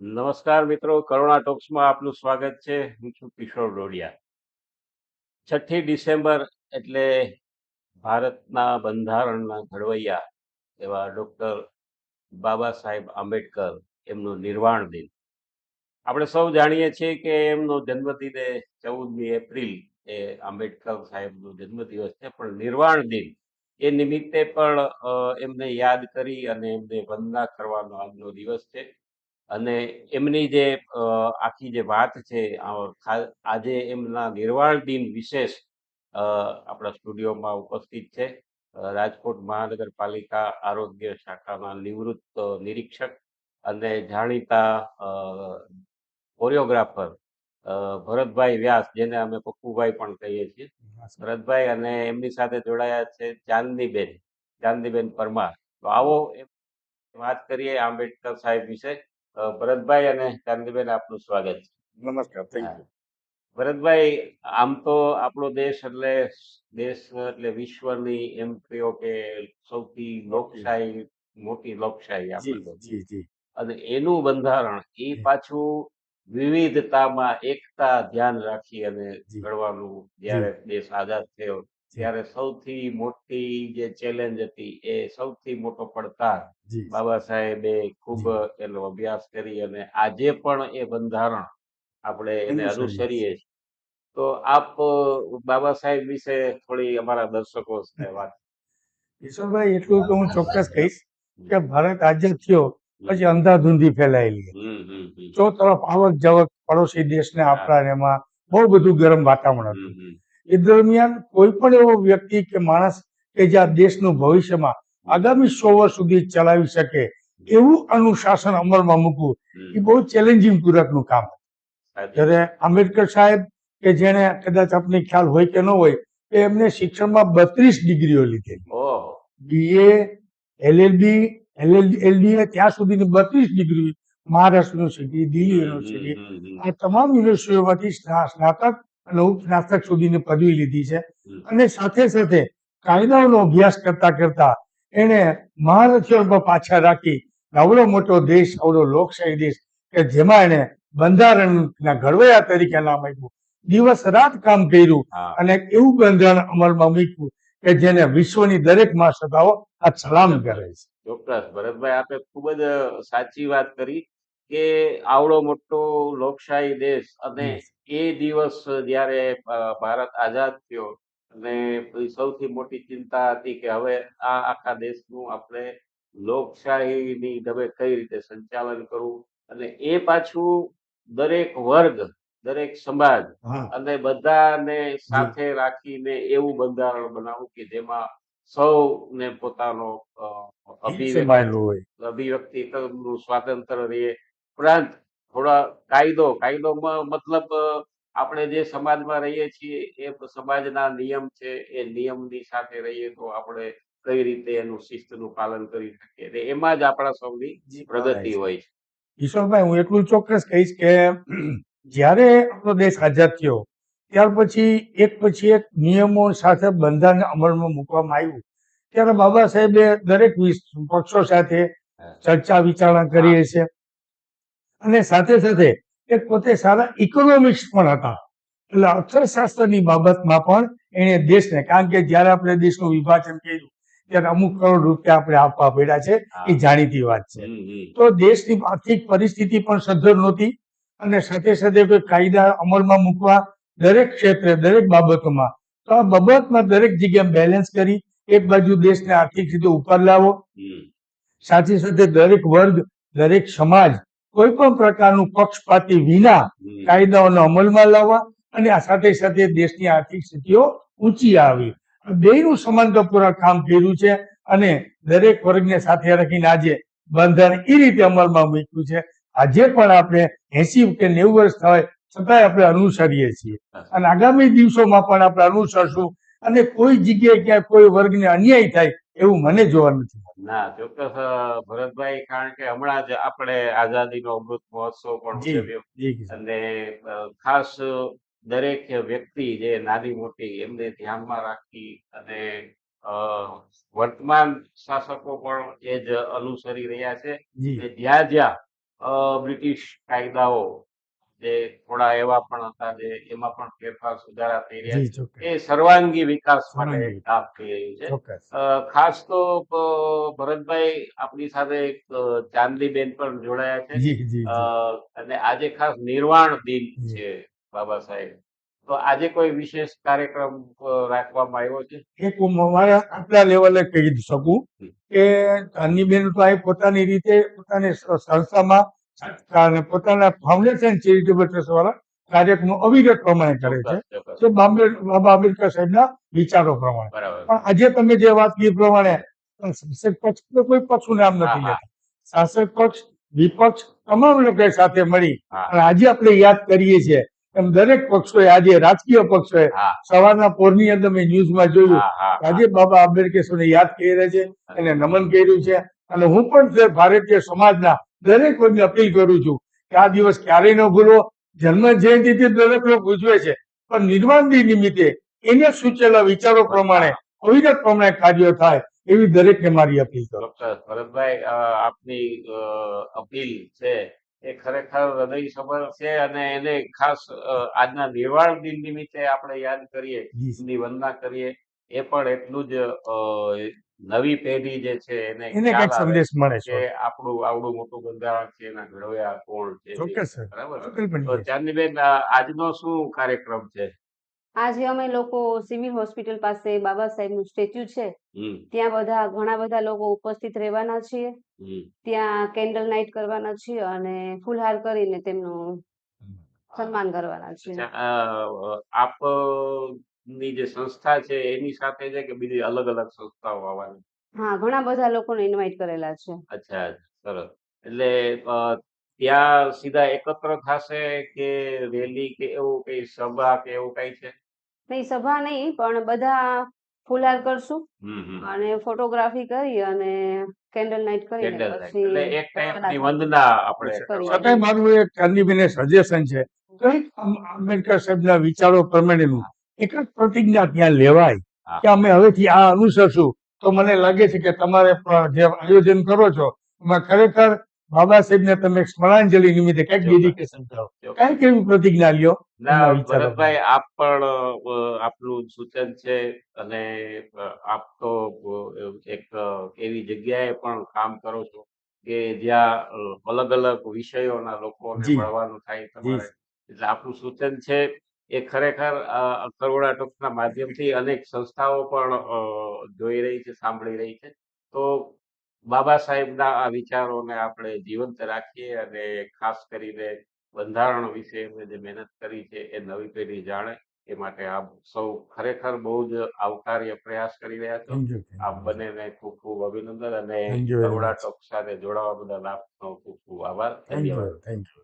નમસ્કાર મિત્રો, કરુણા ટોક્સમાં આપનું સ્વાગત છે. હું છું કિશોર ડોડિયા. છઠ્ઠી ડિસેમ્બર એટલે ભારતના બંધારણના ઘડવૈયા એવા ડૉક્ટર બાબા સાહેબ આંબેડકર એમનું નિર્વાણ દિન. આપણે સૌ જાણીએ છીએ કે એમનો જન્મદિન ચૌદમી એપ્રિલ એ આંબેડકર સાહેબનો જન્મદિવસ છે, પણ નિર્વાણ દિન એ નિમિત્તે પણ એમને યાદ કરી અને એમને વંદના કરવાનો આજનો દિવસ છે. અને એમની જે આખી જે વાત છે આજે એમના નિર્વાણ દિન વિશેષ આપણા સ્ટુડિયોમાં ઉપસ્થિત છે. રાજકોટ મહાનગરપાલિકા આરોગ્ય શાખાના નિવૃત્ત નિરીક્ષક અને જાણીતા કોરિયોગ્રાફર ભરતભાઈ વ્યાસ જેને અમે પપ્પુભાઈ પણ કહીએ છીએ. ભરતભાઈ અને એમની સાથે જોડાયા છે ચાંદનીબેન ચાંદનીબેન પરમાર. તો આવો વાત કરીએ આંબેડકર સાહેબ વિશે. ભરતભાઈ અને ચાંદીબેન આપનું સ્વાગત છે. નમસ્કાર થેન્ક યુ ભરતભાઈ આમ તો આપણો દેશ એટલે દેશ એટલે વિશ્વની એમ કહ્યો કે સૌથી લોકશાહી મોટી લોકશાહી આપણી અને એનું બંધારણ એ પાછું વિવિધતામાં એકતા ધ્યાન રાખી અને. ઘડવાનું જ્યારે દેશ આઝાદ થયો. ત્યારે સૌથી મોટી જે ચેલેન્જ હતી એ સૌથી મોટો પડકાર બાબા સાહેબે ખૂબ એનો અભ્યાસ કરી અને આજે પણ એ બંધારણ આપણે એને અનુસરીએ છીએ. તો આપ બાબા સાહેબ વિશે થોડી અમારા દર્શકો સાથે વાત ઈશ્વરભાઈ એટલું તો હું ચોક્કસ કહીશ કે ભારત આજે થયો પછી અંધાધૂંધી ફેલાયેલી ચો તરફ આવક જાવક પડોશી દેશને આપણા એમાં બહુ બધું ગરમ વાતાવરણ હતું. એ દરમિયાન કોઈ પણ એવો વ્યક્તિ કે માણસ કે જે આ દેશનું ભવિષ્યમાં આગામી સો વર્ષ સુધી ચલાવી શકે એવું અનુશાસન અમલમાં મૂકવું એ બહુ ચેલેન્જિંગ પૂરકનું કામ. સાચી. આંબેડકર સાહેબ કે જેને કદાચ આપને ખ્યાલ હોય કે ન હોય કે એમને શિક્ષણમાં બત્રીસ ડિગ્રીઓ લીધેલી. બીએ એલએલબી એલડીએ ત્યાં સુધીની બત્રીસ degree Maharashtra university Delhi university આ તમામ યુનિવર્સિટીઓમાંથી સ્ના- સ્નાતક અને ઉપસ્નાતક સુધીની પદવી લીધી છે. અને સાથે સાથે કાયદાઓનો અભ્યાસ કરતા કરતા એણે મહારથીઓ પર પાછા રાખી આવડો મોટો દેશ આવડો લોકશાહી દેશ કે જેમાં એણે બંધારણના ઘડવૈયા તરીકે નામ આપ્યું. દિવસ રાત કામ કર્યું અને એવું બંધારણ અમલમાં મૂક્યું કે જેને વિશ્વની દરેક મહાસભાઓ આ સલામ કરે છે. ચોક્કસ ભરતભાઈ આપે ખૂબ જ સાચી વાત કરી. કે આવડો મોટો લોકશાહી દેશ અને એ દિવસ જ્યારે ભારત આઝાદ થયો અને સૌથી મોટી ચિંતા હતી કે હવે આ આખા દેશનું આપણે લોકશાહીની ઢબે કઈ રીતે સંચાલન કરવું અને એ પાછું દરેક વર્ગ દરેક સમાજ અને બધાને સાથે રાખીને એવું બંધારણ બનાવવું કે જેમાં સૌને પોતાનો અભિવ્યક્તિ અભિવ્યક્તિ સ્વાતંત્ર રહે ઉપરાંત થોડા કાયદો કાયદોમાં મતલબ આપણે જે સમાજમાં રહીએ છીએ એ સમાજના નિયમ છે એ નિયમની સાથે રહીએ તો આપણે કઈ રીતે એનું શિસ્તનું પાલન કરી શકીએ એમાં જ આપણા સૌની પ્રગતિ હોય છે. ઈશ્વરભાઈ હું એટલું ચોક્કસ કહીશ કે જ્યારે આપણો દેશ આઝાદ થયો ત્યાર પછી એક પછી એક નિયમો સાથે બંધારણ અમલમાં મૂકવામાં આવ્યું. ત્યારે બાબા સાહેબે દરેક પક્ષો સાથે ચર્ચા વિચારણા કરી છે અને સાથે સાથે એ પોતે સારા ઇકોનોમિક્સ પણ હતા. એટલે અર્થશાસ્ત્રની બાબતમાં પણ એણે દેશને કારણ કે જ્યારે આપણે દેશનું વિભાજન કર્યું ત્યારે અમુક કરોડ રૂપિયા આપણે આપવા પડ્યા છે એ જાણીતી વાત છે. તો દેશની આર્થિક પરિસ્થિતિ પણ સદ્ધર નહોતી અને સાથે સાથે કોઈ કાયદા અમલમાં મૂકવા દરેક ક્ષેત્રે દરેક બાબતોમાં. તો આ બાબતમાં દરેક જગ્યાએ બેલેન્સ કરી એક બાજુ દેશને આર્થિક રીતે ઉપર લાવો. સાથે સાથે દરેક વર્ગ દરેક સમાજ કોઈ પણ પ્રકારનું પક્ષપાતી વિના કાયદાઓને અમલમાં લાવવા અને આ સાથે સાથે દેશની આર્થિક સ્થિતિઓ ઊંચી આવી. બેનું સમાનતાપૂર્વક કામ કર્યું છે અને દરેક વર્ગને સાથે રાખીને આજે બંધન એ રીતે અમલમાં મૂક્યું છે. આજે પણ આપણે એસી કે નેવું વર્ષ થાય છતાંય આપણે અનુસરીએ છીએ. અને આગામી દિવસોમાં પણ આપણે અનુસરશું. અને કોઈ જગ્યાએ ક્યાંય કોઈ વર્ગને અન્યાય થાય એવું મને જોવા નથી ના ચોક્કસ ભરતભાઈ કારણ કે હમણાં જ આપણે આઝાદીનો અમૃત મહોત્સવ પણ ઉજવ્યો. અને ખાસ દરેક વ્યક્તિ જે નાની મોટી એમને ધ્યાનમાં રાખી અને વર્તમાન શાસકો પણ એ જ અનુસરી રહ્યા છે જ્યાં જ્યાં બ્રિટિશ કાયદાઓ જે થોડા એવા પણ હતા જે એમાં પણ ફેરફાર સુધારા થઈ રહ્યા છે. એ સર્વાંગી વિકાસ માટે કામ થઈ રહ્યું છે. ખાસ તો ભરતભાઈ આપણી સાથે એક ચાંદલીબેન પણ જોડાયા છે. અને આજે ખાસ નિર્વાણ દિન છે બાબા સાહેબ. તો આજે કોઈ વિશેષ કાર્યક્રમ રાખવામાં આવ્યો છે? એક હું મારા આટલા લેવલે કહી શકું કે કે બેન તો આ પોતાની રીતે પોતાની સંસ્થામાં અને પોતાના ફાઉન્ડેશન ચેરિટેબલ ટ્રસ્ટ વાળા કાર્યક્રમો અવિરત પ્રમાણે કરે છે. તો બાબા આંબેડકર સાહેબના વિચારો પ્રમાણે પણ આજે તમે જે વાત કરી પ્રમાણે શાસક પક્ષ તો કોઈ પક્ષનું નામ નથી. લેતા શાસક પક્ષ વિપક્ષ તમામ લોકો સાથે મળી અને આજે આપણે યાદ કરીએ છીએ એમ દરેક પક્ષોએ આજે રાજકીય પક્ષોએ સવારના પોરની અંદર મેં ન્યૂઝમાં જોયું. આજે બાબા આંબેડકરને યાદ કરી રહ્યા છે એને નમન કર્યું છે અને હું પણ ભારતીય સમાજના દરેક વર્ગને અપીલ કરું છું કે આ દિવસ ક્યારેય ન ભૂલો. જન્મ જયંતિથી દરેક લોકો ઉજવે છે. પણ નિર્માણ દિન નિમિત્તે એને સૂચેલા વિચારો પ્રમાણે અવિરત પ્રમાણે કાર્યો થાય એવી દરેકને મારી અપીલ કરો ભરતભાઈ આપની અપીલ છે એ ખરેખર હૃદય હૃદયસભર છે અને એને ખાસ આજના નિર્વાણ દિન નિમિત્તે આપણે યાદ કરીએ વંદના કરીએ. એ પણ એટલું જ અ, નવી પેઢી જે છે એને એને કંઈક સંદેશ મળે છે. આપણું આવડું મોટું બંધારણ છે એના ઘડવૈયા કોણ છે ચોક્કસ બરાબર? તો ચાંદનીબેન આજનો શું કાર્યક્રમ છે? આજે અમે લોકો સિવિલ હોસ્પિટલ પાસે બાબા સાહેબનું સ્ટેચ્યુ છે. ત્યાં બધા ઘણા બધા લોકો ઉપસ્થિત રહેવાના છીએ. ત્યાં કેન્ડલ નાઇટ કરવાના છીએ અને ફૂલહાર કરીને તેમનું સન્માન કરવાના છીએ. આપ ની જે સંસ્થા છે એની સાથે છે કે બીજી અલગ અલગ સંસ્થાઓ આવવાની હા ઘણા બધા લોકોને ઇન્વાઇટ કરેલા છે અચ્છા સરસ એટલે ત્યાં સીધા એકત્ર થશે કે રેલી કે એવું કઈ સભા કે એવું કઈ છે નહીં સભા નહીં પણ બધા ફુલાર કરશું અને ફોટોગ્રાફી કરી અને કેન્ડલ નાઇટ. પછી એટલે એક ટાઈપની વંદના આપણે છતાંય મારું એક ગાંધીબેન સજેશન છે આંબેડકર સાહેબના વિચારો પ્રમાણેનું એક જ પ્રતિજ્ઞા ત્યાં લેવાય. કે અમે હવેથી આ અનુસરશું. તો મને લાગે છે કે તમારે જે આયોજન કરો છો એમાં ખરેખર બાબા સાહેબ ને તમે સ્મરાંજલિ સ્મરણાંજલિ નિમિત્તે કંઈક. ડેડિકેશન કરો. કંઈક એવી પ્રતિજ્ઞા લ્યો? ભરતભાઈ આપ પણ આપનું સૂચન છે અને આપ તો એક એવી જગ્યાએ પણ કામ કરો છો કે જ્યાં અલગ અલગ વિષયોના લોકોને જી. મળવાનું થાય તમારે. એટલે આપનું સૂચન છે એ ખરેખર કરોડા ટોક્સના માધ્યમથી અનેક સંસ્થાઓ પણ જોઈ રહી છે સાંભળી રહી છે. તો બાબા સાહેબના આ વિચારોને આપણે જીવંત રાખીએ અને ખાસ કરીને બંધારણ વિશે એમણે જે મહેનત કરી છે એ નવી પેઢી જાણે એ માટે આપ સૌ ખરેખર બહુ જ આવકાર્ય પ્રયાસ કરી રહ્યા છો. આપ બંનેને ખૂબ ખૂબ અભિનંદન અને much. ટોક સાથે જોડાવા બદલ આપનો ખૂબ ખૂબ આભાર. થેન્ક યુ ધન્યવાદ. thank you.